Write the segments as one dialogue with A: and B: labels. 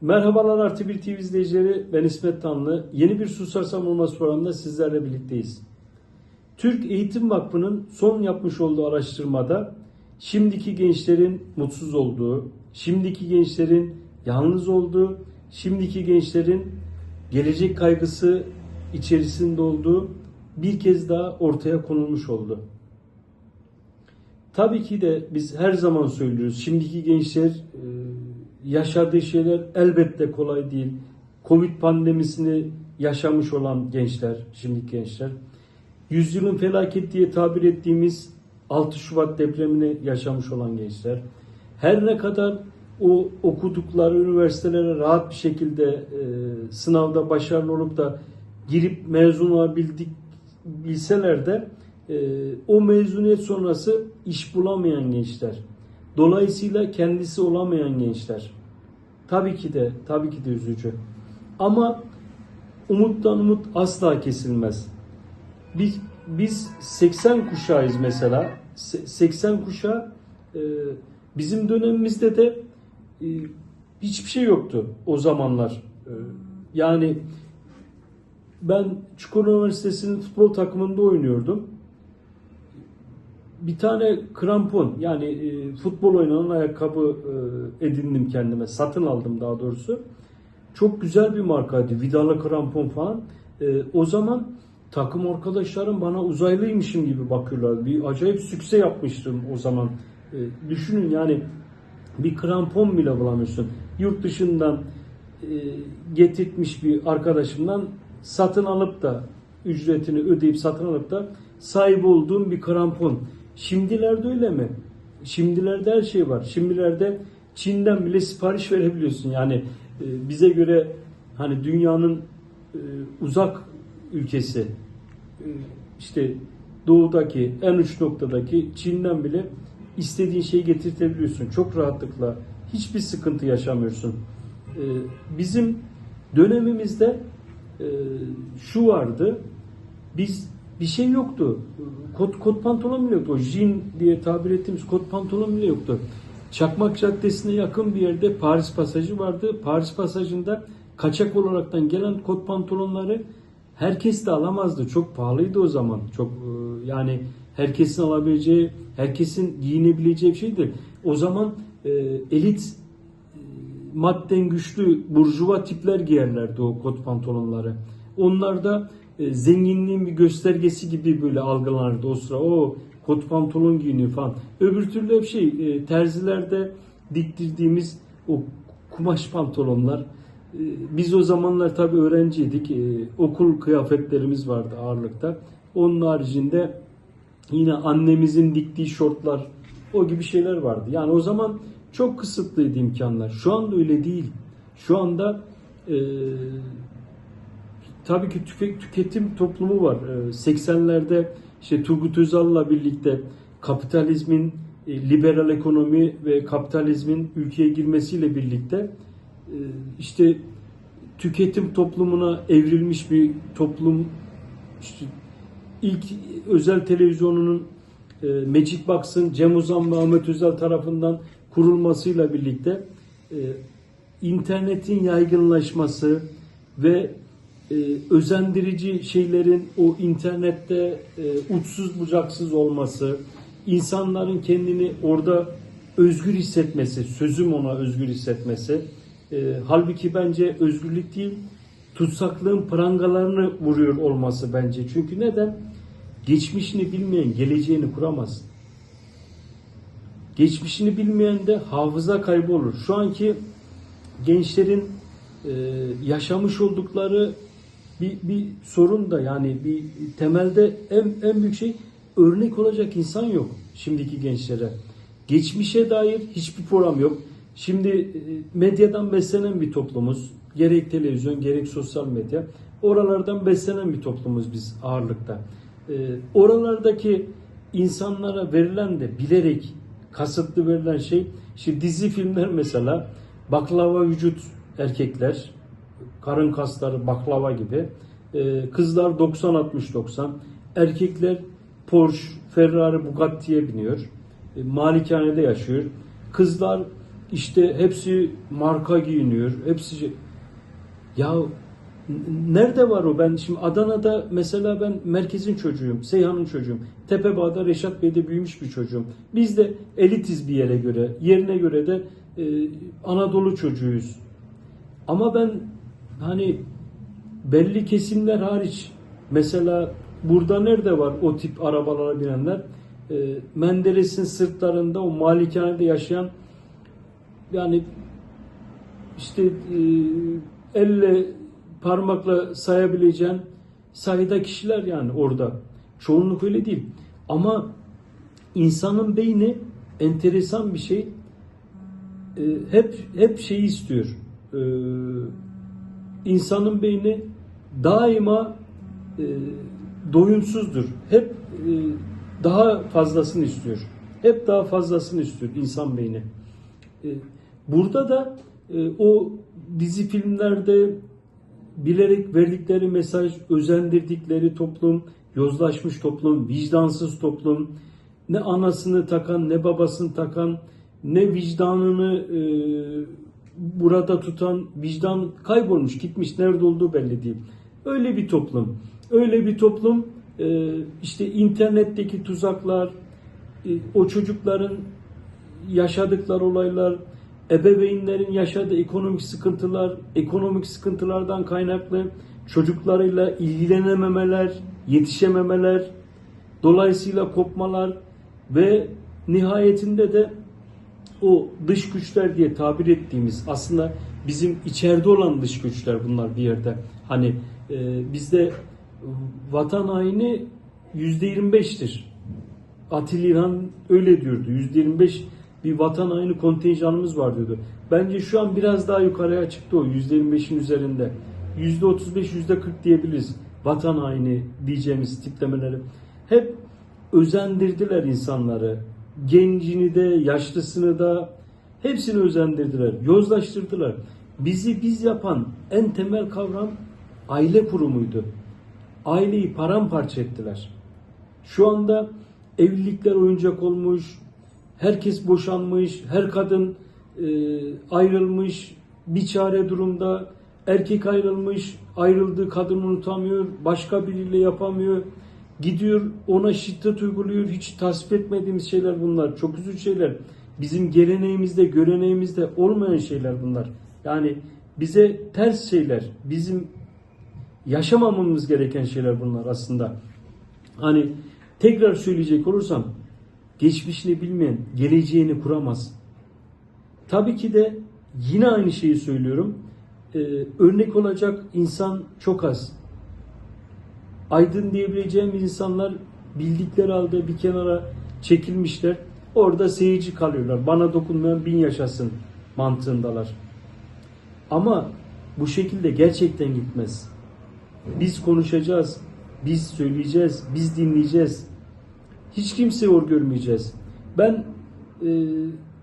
A: Merhabalar Artı Bir TV izleyicileri, ben İsmet Tanlı. Yeni bir Susarsam Olmaz programında sizlerle birlikteyiz. Türk Eğitim Vakfı'nın son yapmış olduğu araştırmada şimdiki gençlerin mutsuz olduğu, şimdiki gençlerin yalnız olduğu, şimdiki gençlerin gelecek kaygısı içerisinde olduğu bir kez daha ortaya konulmuş oldu. Tabii ki de biz her zaman söylüyoruz. Şimdiki gençler e, yaşadığı şeyler elbette kolay değil. Covid pandemisini yaşamış olan gençler, şimdiki gençler. Yüzyılın felaket diye tabir ettiğimiz 6 Şubat depremini yaşamış olan gençler. Her ne kadar o okudukları üniversitelere rahat bir şekilde e, sınavda başarılı olup da girip mezun olabildik bilseler de e, o mezuniyet sonrası iş bulamayan gençler. Dolayısıyla kendisi olamayan gençler. Tabii ki de, tabii ki de üzücü. Ama umuttan umut asla kesilmez. Biz, biz 80 kuşağıyız mesela. Se- 80 kuşağı e, bizim dönemimizde de e, hiçbir şey yoktu o zamanlar. E, yani ben Çukurova Üniversitesi'nin futbol takımında oynuyordum. Bir tane krampon yani e, futbol oynanan ayakkabı e, edindim kendime. Satın aldım daha doğrusu. Çok güzel bir markaydı. Vidalı krampon falan. E, o zaman takım arkadaşlarım bana uzaylıymışım gibi bakıyorlar. Bir acayip sükse yapmıştım o zaman. E, düşünün yani bir krampon bile bulamıyorsun. Yurt dışından e, getirtmiş bir arkadaşımdan satın alıp da ücretini ödeyip satın alıp da sahip olduğum bir krampon. Şimdilerde öyle mi? Şimdilerde her şey var. Şimdilerde Çin'den bile sipariş verebiliyorsun. Yani e, bize göre hani dünyanın e, uzak ülkesi e, işte doğudaki en uç noktadaki Çin'den bile istediğin şeyi getirtebiliyorsun. Çok rahatlıkla. Hiçbir sıkıntı yaşamıyorsun. Bizim dönemimizde şu vardı. Biz bir şey yoktu. Kot, kot pantolon bile yoktu. O jean diye tabir ettiğimiz kot pantolon bile yoktu. Çakmak Caddesi'ne yakın bir yerde Paris Pasajı vardı. Paris Pasajı'nda kaçak olaraktan gelen kot pantolonları herkes de alamazdı. Çok pahalıydı o zaman. Çok e, yani herkesin alabileceği, herkesin giyinebileceği bir şeydi. O zaman e, elit e, madden güçlü burjuva tipler giyerlerdi o kot pantolonları. Onlar da e, zenginliğin bir göstergesi gibi böyle algılanırdı o sıra. O kot pantolon giyiniyor falan. Öbür türlü hep şey e, terzilerde diktirdiğimiz o kumaş pantolonlar. E, biz o zamanlar tabii öğrenciydik. Okul kıyafetlerimiz vardı ağırlıkta. Onun haricinde yine annemizin diktiği şortlar o gibi şeyler vardı. Yani o zaman çok kısıtlıydı imkanlar. Şu anda öyle değil. Şu anda e, tabii ki tüke- tüketim toplumu var. Ee, 80'lerde işte Turgut Özal'la birlikte kapitalizmin e, liberal ekonomi ve kapitalizmin ülkeye girmesiyle birlikte e, işte tüketim toplumuna evrilmiş bir toplum işte ilk özel televizyonunun e, Magic Box'ın Cem Uzan ve Ahmet Özel tarafından kurulmasıyla birlikte internetin yaygınlaşması ve e, özendirici şeylerin o internette e, uçsuz bucaksız olması, insanların kendini orada özgür hissetmesi, sözüm ona özgür hissetmesi. E, halbuki bence özgürlük değil, tutsaklığın prangalarını vuruyor olması bence. Çünkü neden? Geçmişini bilmeyen geleceğini kuramaz. Geçmişini bilmeyen de hafıza kaybı olur. Şu anki gençlerin e, yaşamış oldukları bir, bir sorun da yani bir temelde en, en büyük şey örnek olacak insan yok şimdiki gençlere. Geçmişe dair hiçbir program yok. Şimdi e, medyadan beslenen bir toplumuz. Gerek televizyon gerek sosyal medya. Oralardan beslenen bir toplumuz biz ağırlıkta. E, oralardaki insanlara verilen de bilerek kasıtlı verilen şey işte dizi filmler mesela baklava vücut erkekler karın kasları baklava gibi Ee, kızlar 90-60-90 erkekler Porsche, Ferrari, Bugatti'ye biniyor. E, malikanede yaşıyor. Kızlar işte hepsi marka giyiniyor. Hepsi şey- ya nerede var o? Ben şimdi Adana'da mesela ben merkezin çocuğuyum. Seyhan'ın çocuğuyum. Tepebağ'da Reşat Bey'de büyümüş bir çocuğum. Biz de elitiz bir yere göre. Yerine göre de e, Anadolu çocuğuyuz. Ama ben hani belli kesimler hariç mesela burada nerede var o tip arabalara binenler? E, Menderes'in sırtlarında o malikanede yaşayan yani işte e, elle parmakla sayabileceğin sayıda kişiler yani orada. Çoğunluk öyle değil. Ama insanın beyni enteresan bir şey. E, hep hep şeyi istiyor. E, insanın beyni daima e, doyumsuzdur. Hep e, daha fazlasını istiyor. Hep daha fazlasını istiyor insan beyni. E, Burada da e, o dizi filmlerde bilerek verdikleri mesaj, özendirdikleri toplum, yozlaşmış toplum, vicdansız toplum, ne anasını takan, ne babasını takan, ne vicdanını e, burada tutan, vicdan kaybolmuş, gitmiş, nerede olduğu belli değil. Öyle bir toplum. Öyle bir toplum e, işte internetteki tuzaklar, e, o çocukların yaşadıkları olaylar, ebeveynlerin yaşadığı ekonomik sıkıntılar, ekonomik sıkıntılardan kaynaklı çocuklarıyla ilgilenememeler, yetişememeler, dolayısıyla kopmalar ve nihayetinde de o dış güçler diye tabir ettiğimiz aslında bizim içeride olan dış güçler bunlar bir yerde. Hani e, bizde vatan haini yüzde 25'tir. Atil İlhan öyle diyordu. Yüzde 25 bir vatan haini kontenjanımız var diyordu. Bence şu an biraz daha yukarıya çıktı o yüzde 25'in üzerinde. Yüzde 35, yüzde 40 diyebiliriz. Vatan haini diyeceğimiz tiplemeleri. Hep özendirdiler insanları. Gencini de, yaşlısını da hepsini özendirdiler. Yozlaştırdılar. Bizi biz yapan en temel kavram aile kurumuydu. Aileyi paramparça ettiler. Şu anda evlilikler oyuncak olmuş, herkes boşanmış, her kadın e, ayrılmış, bir çare durumda, erkek ayrılmış, ayrıldığı kadını unutamıyor, başka biriyle yapamıyor, gidiyor ona şiddet uyguluyor, hiç tasvip etmediğimiz şeyler bunlar, çok üzücü şeyler. Bizim geleneğimizde, göreneğimizde olmayan şeyler bunlar. Yani bize ters şeyler, bizim yaşamamamız gereken şeyler bunlar aslında. Hani tekrar söyleyecek olursam geçmişini bilmeyen geleceğini kuramaz. Tabii ki de yine aynı şeyi söylüyorum. Ee, örnek olacak insan çok az. Aydın diyebileceğimiz insanlar bildikleri halde bir kenara çekilmişler. Orada seyirci kalıyorlar. Bana dokunmayan bin yaşasın mantığındalar. Ama bu şekilde gerçekten gitmez. Biz konuşacağız, biz söyleyeceğiz, biz dinleyeceğiz. Hiç kimseyi hor görmeyeceğiz. Ben e,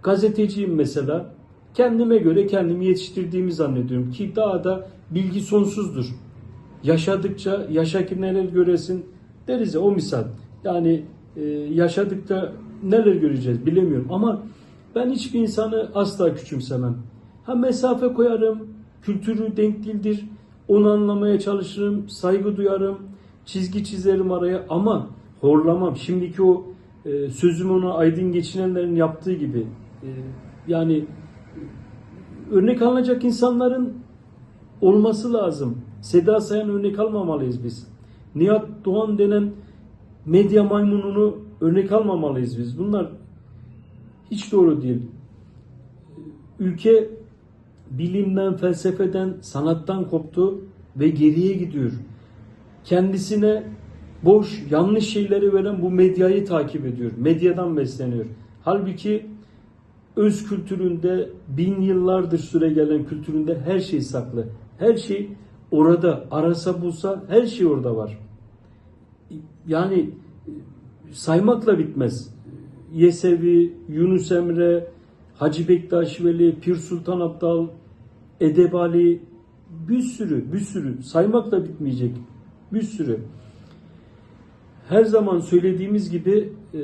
A: gazeteciyim mesela. Kendime göre kendimi yetiştirdiğimi zannediyorum ki daha da bilgi sonsuzdur. Yaşadıkça yaşa ki neler göresin deriz ya o misal. Yani e, yaşadıkça neler göreceğiz bilemiyorum ama ben hiçbir insanı asla küçümsemem. Ha mesafe koyarım, kültürü denk dildir, onu anlamaya çalışırım, saygı duyarım, çizgi çizerim araya ama horlamam. Şimdiki o e, sözüm ona aydın geçinenlerin yaptığı gibi e, yani e, örnek alınacak insanların olması lazım. Seda Sayan örnek almamalıyız biz. Nihat Doğan denen medya maymununu örnek almamalıyız biz. Bunlar hiç doğru değil. Ülke bilimden, felsefeden, sanattan koptu ve geriye gidiyor. Kendisine boş, yanlış şeyleri veren bu medyayı takip ediyor. Medyadan besleniyor. Halbuki öz kültüründe bin yıllardır süre gelen kültüründe her şey saklı. Her şey orada. Arasa bulsa her şey orada var. Yani saymakla bitmez. Yesevi, Yunus Emre, Hacı Bektaş Veli, Pir Sultan Abdal, Edebali bir sürü, bir sürü saymakla bitmeyecek. Bir sürü. Her zaman söylediğimiz gibi e,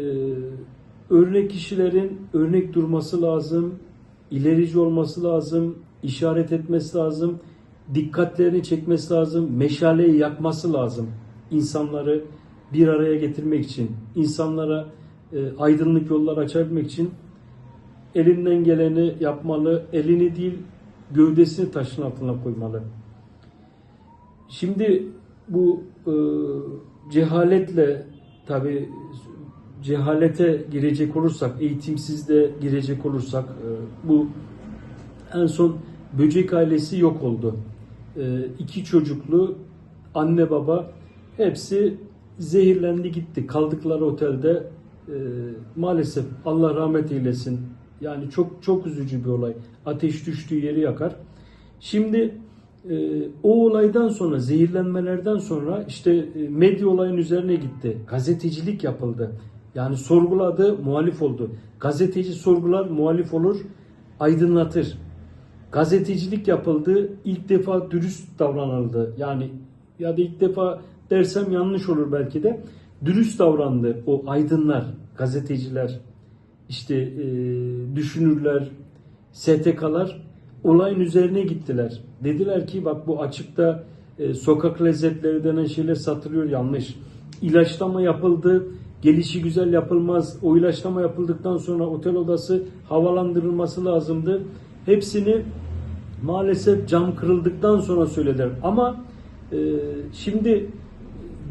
A: örnek kişilerin örnek durması lazım. ilerici olması lazım, işaret etmesi lazım, dikkatlerini çekmesi lazım, meşaleyi yakması lazım. İnsanları bir araya getirmek için, insanlara e, aydınlık yollar açabilmek için elinden geleni yapmalı, elini değil gövdesini taşın altına koymalı. Şimdi bu e, cehaletle tabi cehalete girecek olursak, eğitimsiz de girecek olursak e, bu en son böcek ailesi yok oldu. E, iki çocuklu anne baba hepsi zehirlendi gitti. Kaldıkları otelde e, maalesef Allah rahmet eylesin. Yani çok çok üzücü bir olay. Ateş düştüğü yeri yakar. Şimdi e, o olaydan sonra zehirlenmelerden sonra işte e, medya olayın üzerine gitti. Gazetecilik yapıldı. Yani sorguladı, muhalif oldu. Gazeteci sorgular, muhalif olur, aydınlatır. Gazetecilik yapıldı, ilk defa dürüst davranıldı. Yani ya da ilk defa dersem yanlış olur belki de. Dürüst davrandı o aydınlar, gazeteciler, işte e, düşünürler, STK'lar olayın üzerine gittiler. Dediler ki bak bu açıkta e, sokak lezzetleri denen şeyler satılıyor yanlış. İlaçlama yapıldı. Gelişi güzel yapılmaz. O ilaçlama yapıldıktan sonra otel odası havalandırılması lazımdı. Hepsini maalesef cam kırıldıktan sonra söylediler. Ama e, şimdi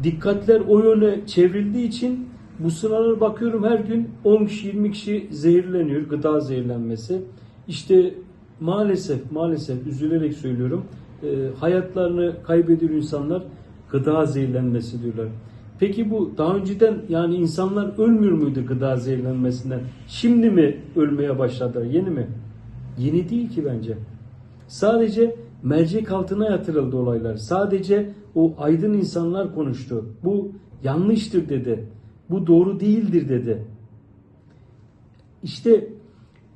A: dikkatler o yöne çevrildiği için bu sıralara bakıyorum her gün 10 kişi 20 kişi zehirleniyor. Gıda zehirlenmesi. İşte maalesef maalesef üzülerek söylüyorum e, hayatlarını kaybediyor insanlar gıda zehirlenmesi diyorlar. Peki bu daha önceden yani insanlar ölmüyor muydu gıda zehirlenmesinden? Şimdi mi ölmeye başladılar? Yeni mi? Yeni değil ki bence. Sadece mercek altına yatırıldı olaylar. Sadece o aydın insanlar konuştu. Bu yanlıştır dedi. Bu doğru değildir dedi. İşte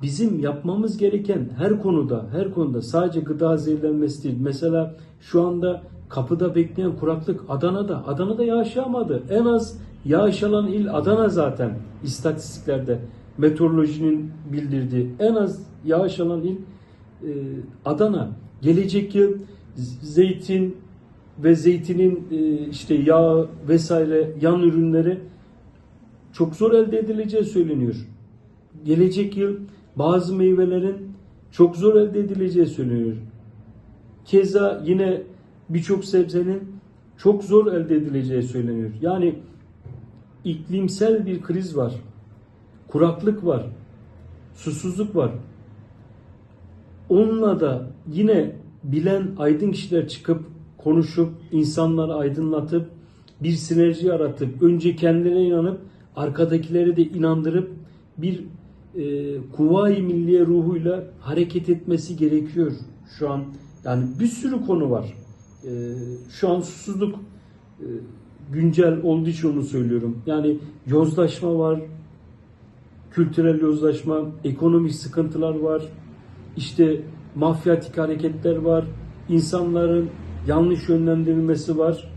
A: bizim yapmamız gereken her konuda, her konuda sadece gıda zehirlenmesi değil. Mesela şu anda kapıda bekleyen kuraklık Adana'da. Adana'da yağış yağmadı. En az yağış alan il Adana zaten istatistiklerde. Meteorolojinin bildirdiği en az yağış alan il e, Adana. Gelecek yıl zeytin ve zeytinin e, işte yağ vesaire yan ürünleri çok zor elde edileceği söyleniyor. Gelecek yıl bazı meyvelerin çok zor elde edileceği söyleniyor. Keza yine birçok sebzenin çok zor elde edileceği söyleniyor. Yani iklimsel bir kriz var. Kuraklık var. Susuzluk var. Onunla da yine bilen aydın kişiler çıkıp konuşup insanları aydınlatıp bir sinerji yaratıp önce kendilerine inanıp arkadakileri de inandırıp bir e, kuvayi milliye ruhuyla hareket etmesi gerekiyor şu an. Yani bir sürü konu var. E, şu an susuzluk e, güncel olduğu için onu söylüyorum. Yani yozlaşma var, kültürel yozlaşma, ekonomik sıkıntılar var, işte mafyatik hareketler var, insanların yanlış yönlendirilmesi var.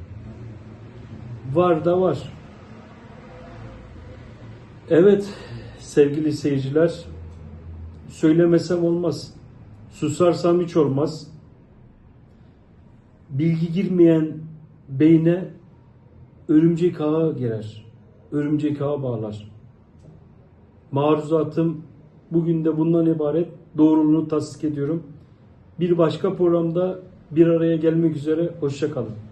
A: Var da var. Evet sevgili seyirciler, söylemesem olmaz. Susarsam hiç olmaz. Bilgi girmeyen beyne örümcek ağı girer. Örümcek ağı bağlar. Maruzatım bugün de bundan ibaret. Doğruluğunu tasdik ediyorum. Bir başka programda bir araya gelmek üzere. Hoşçakalın.